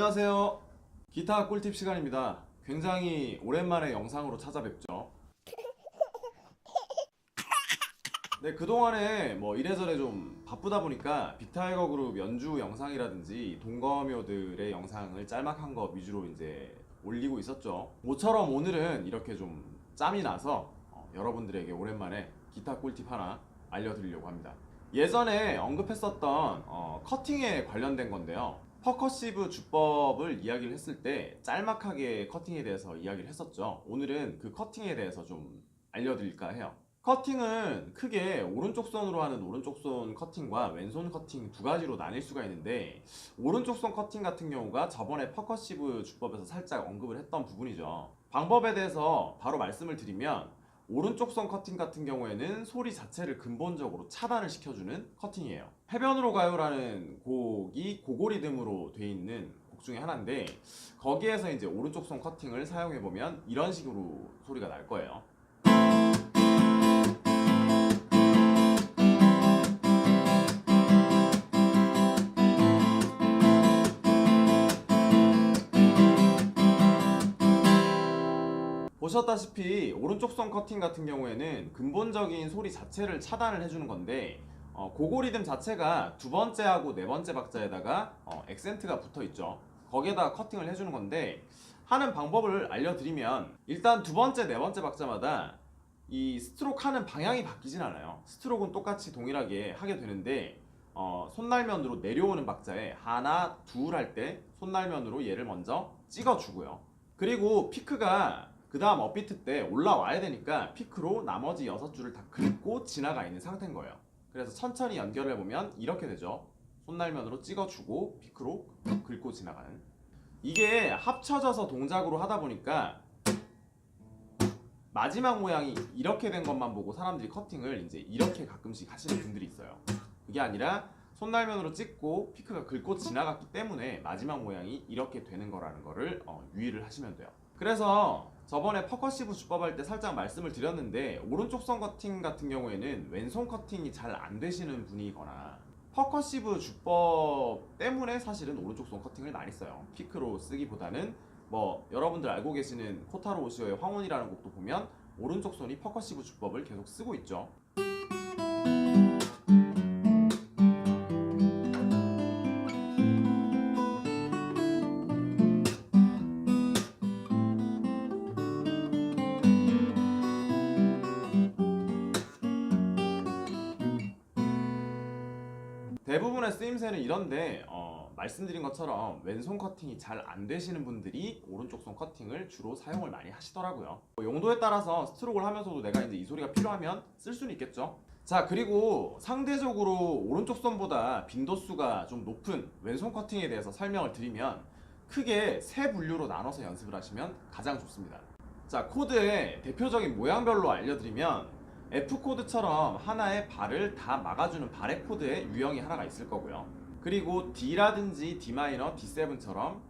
안녕하세요. 기타 꿀팁 시간입니다. 굉장히 오랜만에 영상으로 찾아뵙죠. 네, 그동안에 뭐 이래저래 좀 바쁘다 보니까 빅타이거 그룹 연주 영상이라든지 동거묘들의 영상을 짤막한 거 위주로 이제 올리고 있었죠. 모처럼 오늘은 이렇게 좀 짬이 나서 어, 여러분들에게 오랜만에 기타 꿀팁 하나 알려드리려고 합니다. 예전에 언급했었던 어, 커팅에 관련된 건데요. 퍼커시브 주법을 이야기를 했을 때 짤막하게 커팅에 대해서 이야기를 했었죠. 오늘은 그 커팅에 대해서 좀 알려드릴까 해요. 커팅은 크게 오른쪽 손으로 하는 오른쪽 손 커팅과 왼손 커팅 두 가지로 나뉠 수가 있는데 오른쪽 손 커팅 같은 경우가 저번에 퍼커시브 주법에서 살짝 언급을 했던 부분이죠. 방법에 대해서 바로 말씀을 드리면 오른쪽 손 커팅 같은 경우에는 소리 자체를 근본적으로 차단을 시켜주는 커팅이에요. 해변으로 가요라는 곡이 고고리듬으로 돼 있는 곡 중에 하나인데 거기에서 이제 오른쪽 손 커팅을 사용해 보면 이런 식으로 소리가 날 거예요. 보셨다시피 오른쪽 손 커팅 같은 경우에는 근본적인 소리 자체를 차단을 해주는 건데 어, 고고리듬 자체가 두 번째하고 네 번째 박자에다가 어, 액센트가 붙어 있죠. 거기에다가 커팅을 해주는 건데 하는 방법을 알려드리면 일단 두 번째 네 번째 박자마다 이 스트로크 하는 방향이 바뀌진 않아요. 스트로크는 똑같이 동일하게 하게 되는데 어, 손날면으로 내려오는 박자에 하나 둘 할 때 손날면으로 얘를 먼저 찍어주고요. 그리고 피크가 그 다음 업비트 때 올라와야 되니까 피크로 나머지 여섯 줄을 다 긁고 지나가 있는 상태인 거예요. 그래서 천천히 연결을 해보면 이렇게 되죠. 손날면으로 찍어주고 피크로 긁고 지나가는. 이게 합쳐져서 동작으로 하다 보니까 마지막 모양이 이렇게 된 것만 보고 사람들이 커팅을 이제 이렇게 가끔씩 하시는 분들이 있어요. 그게 아니라 손날면으로 찍고 피크가 긁고 지나갔기 때문에 마지막 모양이 이렇게 되는 거라는 거를 어, 유의를 하시면 돼요. 그래서 저번에 퍼커시브 주법 할 때 살짝 말씀을 드렸는데 오른쪽 손 커팅 같은 경우에는 왼손 커팅이 잘 안 되시는 분이거나 퍼커시브 주법 때문에 사실은 오른쪽 손 커팅을 많이 써요. 피크로 쓰기보다는 뭐 여러분들 알고 계시는 코타로 오시오의 황혼이라는 곡도 보면 오른쪽 손이 퍼커시브 주법을 계속 쓰고 있죠. 대부분의 쓰임새는 이런데 어, 말씀드린 것처럼 왼손 커팅이 잘 안 되시는 분들이 오른쪽 손 커팅을 주로 사용을 많이 하시더라고요. 뭐 용도에 따라서 스트로크를 하면서도 내가 이제 이 소리가 필요하면 쓸 수는 있겠죠. 자 그리고 상대적으로 오른쪽 손보다 빈도수가 좀 높은 왼손 커팅에 대해서 설명을 드리면 크게 세 분류로 나눠서 연습을 하시면 가장 좋습니다. 자 코드의 대표적인 모양별로 알려드리면 F 코드처럼 하나의 발을 다 막아주는 발의 코드의 유형이 하나가 있을 거고요. 그리고 D라든지 D 마이너, D7처럼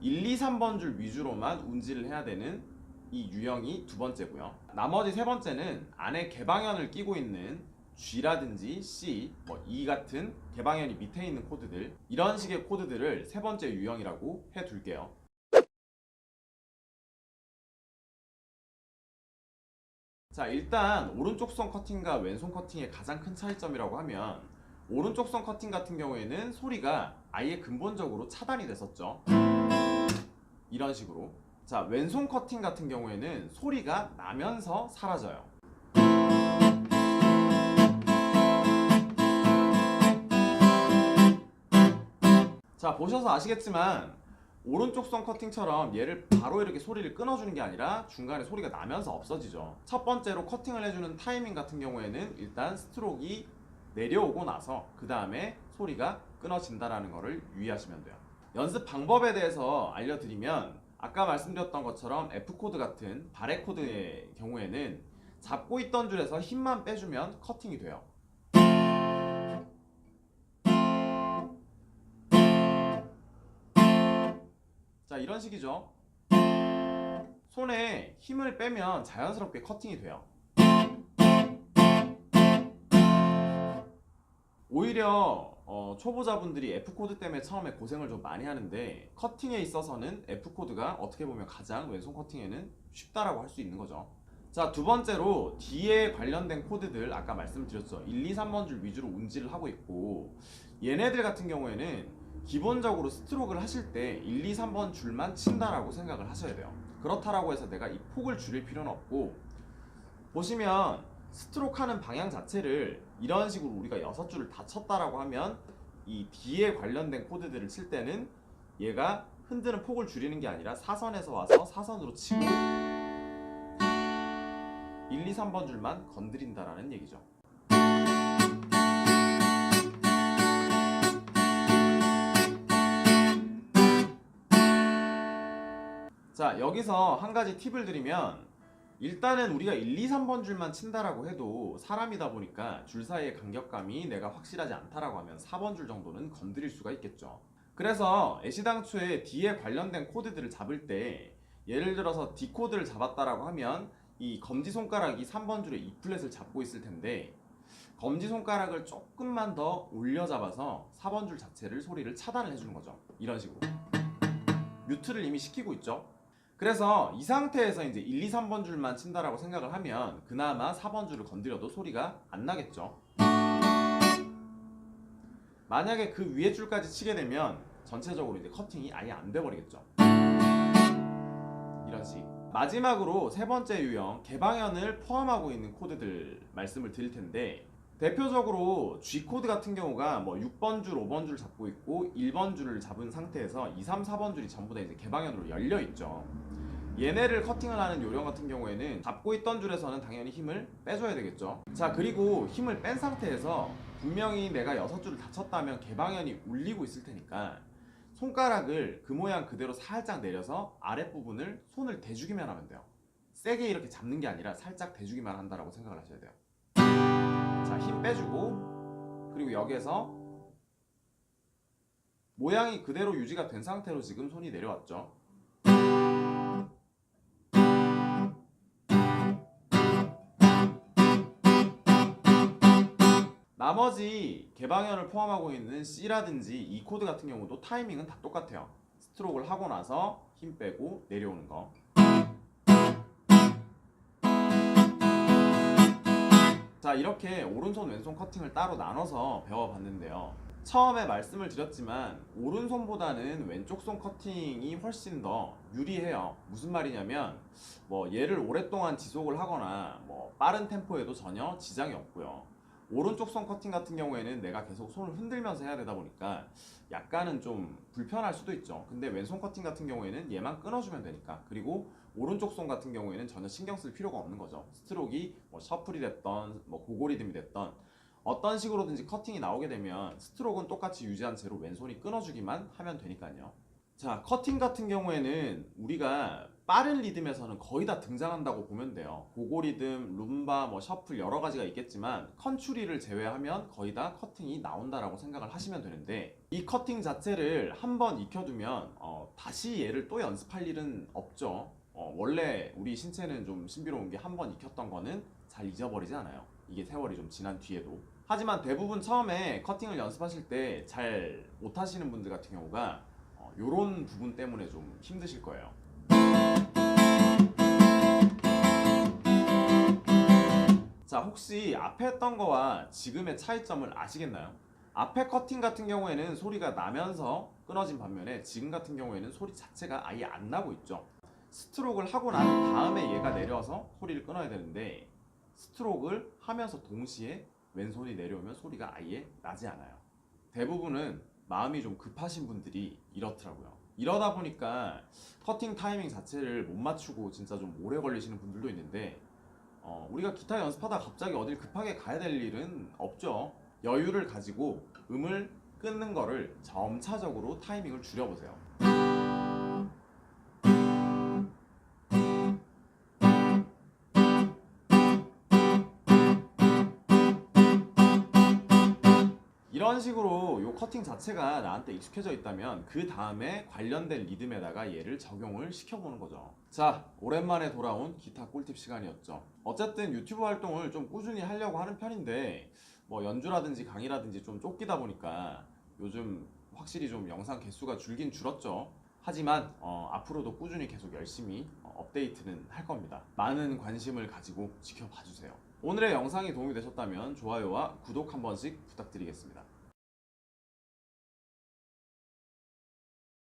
1, 2, 3번 줄 위주로만 운지를 해야 되는 이 유형이 두 번째고요. 나머지 세 번째는 안에 개방현을 끼고 있는 G라든지 C, 뭐 E 같은 개방현이 밑에 있는 코드들 이런 식의 코드들을 세 번째 유형이라고 해둘게요. 자 일단 오른쪽 손 커팅과 왼손 커팅의 가장 큰 차이점이라고 하면 오른쪽 손 커팅 같은 경우에는 소리가 아예 근본적으로 차단이 됐었죠. 이런 식으로. 자 왼손 커팅 같은 경우에는 소리가 나면서 사라져요. 자 보셔서 아시겠지만 오른쪽 손 커팅처럼 얘를 바로 이렇게 소리를 끊어주는 게 아니라 중간에 소리가 나면서 없어지죠. 첫 번째로 커팅을 해주는 타이밍 같은 경우에는 일단 스트로크가 내려오고 나서 그 다음에 소리가 끊어진다라는 것을 유의하시면 돼요. 연습 방법에 대해서 알려드리면 아까 말씀드렸던 것처럼 F 코드 같은 바레 코드의 경우에는 잡고 있던 줄에서 힘만 빼주면 커팅이 돼요. 자 이런 식이죠 손에 힘을 빼면 자연스럽게 커팅이 돼요 오히려 어, 초보자분들이 F 코드 때문에 처음에 고생을 좀 많이 하는데 커팅에 있어서는 F 코드가 어떻게 보면 가장 왼손 커팅에는 쉽다라고 할 수 있는 거죠. 자, 두 번째로 D에 관련된 코드들 아까 말씀드렸죠. 1, 2, 3번 줄 위주로 운지를 하고 있고 얘네들 같은 경우에는 기본적으로 스트로크를 하실 때 1, 2, 3번 줄만 친다라고 생각을 하셔야 돼요. 그렇다라고 해서 내가 이 폭을 줄일 필요는 없고 보시면 스트로크 하는 방향 자체를 이런 식으로 우리가 여섯 줄을 다 쳤다라고 하면 이 D에 관련된 코드들을 칠 때는 얘가 흔드는 폭을 줄이는 게 아니라 사선에서 와서 사선으로 치고 1, 2, 3번 줄만 건드린다라는 얘기죠. 자, 여기서 한 가지 팁을 드리면 일단은 우리가 1, 2, 3번 줄만 친다라고 해도 사람이다 보니까 줄 사이의 간격감이 내가 확실하지 않다라고 하면 4번 줄 정도는 건드릴 수가 있겠죠. 그래서 애시당초에 D에 관련된 코드들을 잡을 때 예를 들어서 D 코드를 잡았다라고 하면 이 검지 손가락이 3번 줄에 E 플랫을 잡고 있을 텐데 검지 손가락을 조금만 더 올려 잡아서 4번 줄 자체를 소리를 차단을 해주는 거죠. 이런 식으로 뮤트를 이미 시키고 있죠. 그래서 이 상태에서 이제 1, 2, 3번 줄만 친다라고 생각을 하면 그나마 4번 줄을 건드려도 소리가 안 나겠죠. 만약에 그 위에 줄까지 치게 되면 전체적으로 이제 커팅이 아예 안 돼 버리겠죠. 이런 식. 마지막으로 세 번째 유형 개방현을 포함하고 있는 코드들 말씀을 드릴 텐데 대표적으로 G 코드 같은 경우가 뭐 6번 줄, 5번 줄 잡고 있고 1번 줄을 잡은 상태에서 2, 3, 4번 줄이 전부 다 이제 개방현으로 열려 있죠. 얘네를 커팅을 하는 요령 같은 경우에는 잡고 있던 줄에서는 당연히 힘을 빼줘야 되겠죠. 자 그리고 힘을 뺀 상태에서 분명히 내가 여섯 줄을 다 쳤다면 개방현이 울리고 있을 테니까 손가락을 그 모양 그대로 살짝 내려서 아랫부분을 손을 대주기만 하면 돼요. 세게 이렇게 잡는 게 아니라 살짝 대주기만 한다라고 생각을 하셔야 돼요. 자, 힘 빼주고 그리고 여기에서 모양이 그대로 유지가 된 상태로 지금 손이 내려왔죠. 나머지 개방현을 포함하고 있는 C라든지 E 코드 같은 경우도 타이밍은 다 똑같아요. 스트로크를 하고 나서 힘 빼고 내려오는 거. 자 이렇게 오른손 왼손 커팅을 따로 나눠서 배워봤는데요 처음에 말씀을 드렸지만 오른손보다는 왼쪽 손 커팅이 훨씬 더 유리해요 무슨 말이냐면 뭐 얘를 오랫동안 지속을 하거나 뭐 빠른 템포에도 전혀 지장이 없고요 오른쪽 손 커팅 같은 경우에는 내가 계속 손을 흔들면서 해야 되다 보니까 약간은 좀 불편할 수도 있죠 근데 왼손 커팅 같은 경우에는 얘만 끊어주면 되니까 그리고 오른쪽 손 같은 경우에는 전혀 신경 쓸 필요가 없는 거죠. 스트로크이 뭐 셔플이 됐던 뭐 고고리즘이 됐던 어떤 식으로든지 커팅이 나오게 되면 스트로크는 똑같이 유지한 채로 왼손이 끊어주기만 하면 되니까요. 자, 커팅 같은 경우에는 우리가 빠른 리듬에서는 거의 다 등장한다고 보면 돼요. 고고 리듬, 룸바, 뭐 셔플 여러 가지가 있겠지만 컨츄리를 제외하면 거의 다 커팅이 나온다라고 생각을 하시면 되는데 이 커팅 자체를 한번 익혀두면 어, 다시 얘를 또 연습할 일은 없죠. 어, 원래 우리 신체는 좀 신비로운 게 한번 익혔던 거는 잘 잊어버리지 않아요. 이게 세월이 좀 지난 뒤에도. 하지만 대부분 처음에 커팅을 연습하실 때 잘 못하시는 분들 같은 경우가 어, 요런 부분 때문에 좀 힘드실 거예요. 자, 혹시 앞에 했던 거와 지금의 차이점을 아시겠나요? 앞에 커팅 같은 경우에는 소리가 나면서 끊어진 반면에 지금 같은 경우에는 소리 자체가 아예 안 나고 있죠. 스트로크를 하고 난 다음에 얘가 내려와서 소리를 끊어야 되는데 스트로크를 하면서 동시에 왼손이 내려오면 소리가 아예 나지 않아요. 대부분은 마음이 좀 급하신 분들이 이렇더라고요. 이러다 보니까 커팅 타이밍 자체를 못 맞추고 진짜 좀 오래 걸리시는 분들도 있는데 어, 우리가 기타 연습하다 갑자기 어딜 급하게 가야 될 일은 없죠. 여유를 가지고 음을 끊는 거를 점차적으로 타이밍을 줄여보세요. 이런 식으로 요 커팅 자체가 나한테 익숙해져 있다면 그 다음에 관련된 리듬에다가 얘를 적용을 시켜보는 거죠. 자, 오랜만에 돌아온 기타 꿀팁 시간이었죠. 어쨌든 유튜브 활동을 좀 꾸준히 하려고 하는 편인데 뭐 연주라든지 강의라든지 좀 쫓기다 보니까 요즘 확실히 좀 영상 개수가 줄긴 줄었죠. 하지만 어, 앞으로도 꾸준히 계속 열심히 어, 업데이트는 할 겁니다. 많은 관심을 가지고 지켜봐 주세요. 오늘의 영상이 도움이 되셨다면 좋아요와 구독 한 번씩 부탁드리겠습니다.